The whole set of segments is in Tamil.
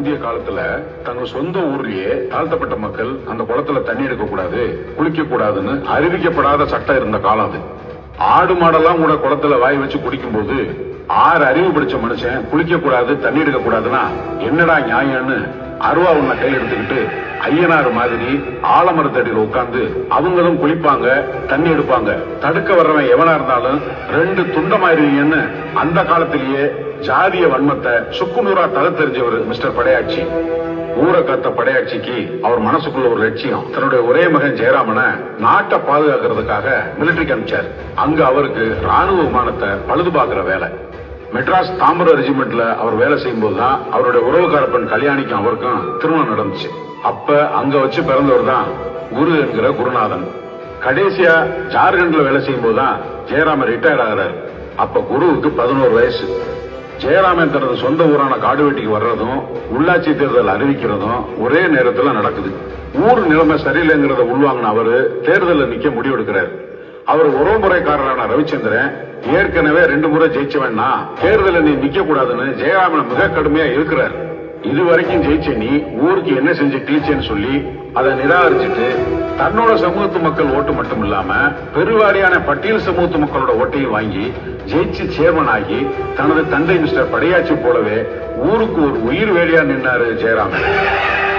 முந்தைய காலத்துல தங்க சொந்த ஊர்லயே தாழ்த்தப்பட்ட மக்கள் அந்த குளத்துல தண்ணி எடுக்க கூடாது குளிக்க கூடாதுன்னு அறிவிக்கப்படாத சட்டம் இருந்த காலம் அது. ஆடு மாடெல்லாம் கூட குளத்துல வாய் வச்சு குடிக்கும் போது ஆறு அறிவு பிடிச்ச மனுஷன் குளிக்க கூடாது தண்ணி எடுக்க கூடாதுன்னா என்னடா நியாயம்னு அருவா உன்ன கையில் எடுத்துக்கிட்டு ஐயனார் மாதிரி ஆலமரத்தடியில் உட்கார்ந்து அவங்களும் குளிப்பாங்க தண்ணி எடுப்பாங்க. தடுக்க வர்றவன் எவனா இருந்தாலும் ரெண்டு துண்டமாயிருவீங்கன்னு அந்த காலத்திலேயே ஜாதிய வன்மத்தை சுக்குநூறா தலை தெரிஞ்சவர் மிஸ்டர் படையாட்சி. ஊரை காத்த படையாட்சிக்கு அவர் மனசுக்குள்ள ஒரு லட்சியம். தன்னுடைய ஒரே மகன் ஜெயராமனை நாட்டை பாதுகாக்கிறதுக்காக மிலிட்டரிக்கு அனுப்பிச்சார். அங்க அவருக்கு ராணுவ விமானத்தை பழுது பார்க்கிற வேலை. மெட்ராஸ் தாம்பரம் ரெஜிமெண்ட்ல அவர் வேலை செய்யும் போதுதான் அவருடைய உறவுக்கார பெண் கல்யாணிக்கும் அவருக்கும் திருமணம் நடந்துச்சு. அப்ப அங்க வச்சு பிறந்தவர் தான் குரு என்கிற குருநாதன். கடைசியா ஜார்க்கண்ட்ல வேலை செய்யும் போதுதான் ஜெயராமன் ரிட்டையர் ஆகிறார். அப்ப குருவுக்கு பதினோரு வயசு. ஜெயராமன் தனது சொந்த ஊரான காடுவெட்டிக்கு வர்றதும் உள்ளாட்சி தேர்தல் அறிவிக்கிறதும் ஒரே நேரத்துல நடக்குது. ஊர் நிலைமை சரியில்லைங்கிறத உள்வாங்கின அவரு தேர்தலில் நிக்க முடிவெடுக்கிறார் அவர் உறவுமுறைக்காரரான ரவிச்சந்திரன் ஏற்கனவே ரெண்டு முறை ஜெயிச்சவன்னா தேர்தலில் நீ நிக்க கூடாதுன்னு ஜெயராமன் மிக கடுமையா இருக்கிறார். இது வரைக்கும் ஜெயிச்ச நீ ஊருக்கு என்ன செஞ்சு கிழிச்சேன்னு சொல்லி அதை நிராகரிச்சுட்டு தன்னோட சமூகத்து மக்கள் ஓட்டு மட்டும் இல்லாம பெருவாரியான பட்டியல் சமூகத்து மக்களோட ஓட்டையும் வாங்கி ஜெயிச்சு சேர்மன் ஆகி தனது தந்தை மிஸ்டர் படையாச்சி போலவே ஊருக்கு ஒரு உயிர் வேலையா நின்னாரு ஜெயராமன்.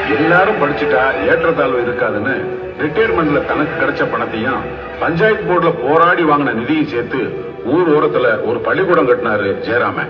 எல்லாரும் படிச்சுட்டா ஏற்றத்தாழ்வு இருக்காதுன்னு ரிட்டையர்மெண்ட்ல தனக்கு கிடைச்ச பணத்தையும் பஞ்சாயத்து போர்டுல போராடி வாங்கின நிதியும் சேர்த்து ஊர் ஓரத்துல ஒரு பள்ளிக்கூடம் கட்டினாரு ஜெயராமன்.